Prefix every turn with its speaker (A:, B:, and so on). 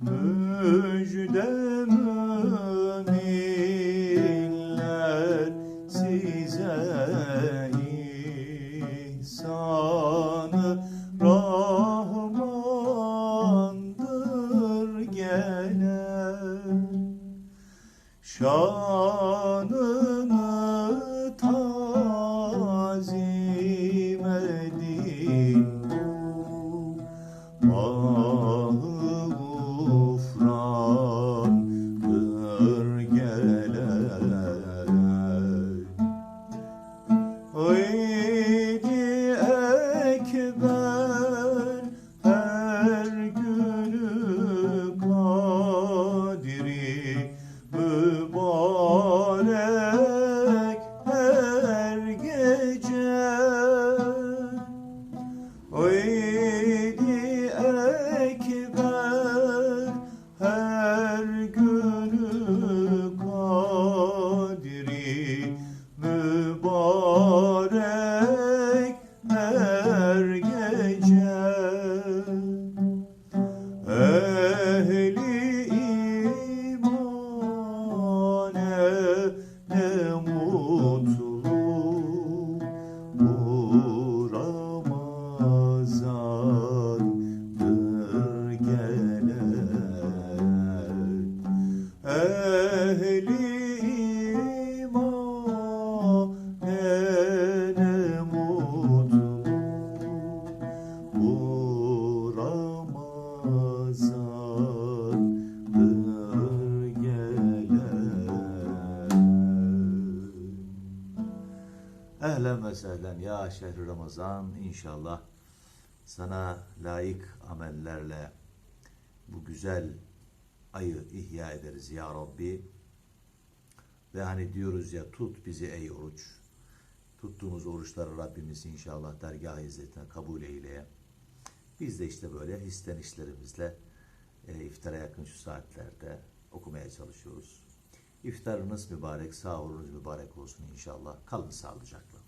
A: Müjde müminler size ihsanı Rahmandır gelen. Şanını tazim edin Haydi ekber her günü kadiri mübarek her gece. Haydi ekber her günü ne mutlu Ehlen ve sehlen ya şehri Ramazan inşallah sana layık amellerle bu güzel ayı ihya ederiz ya Rabbi. Ve hani diyoruz ya tut bizi ey oruç. Tuttuğumuz oruçları Rabbimiz inşallah dergah izzetine kabul eyleye. Biz de işte böyle histen işlerimizle e, iftara yakın şu saatlerde okumaya çalışıyoruz. İftarınız mübarek, sahurunuz mübarek olsun inşallah. Kalın sağlıcakla.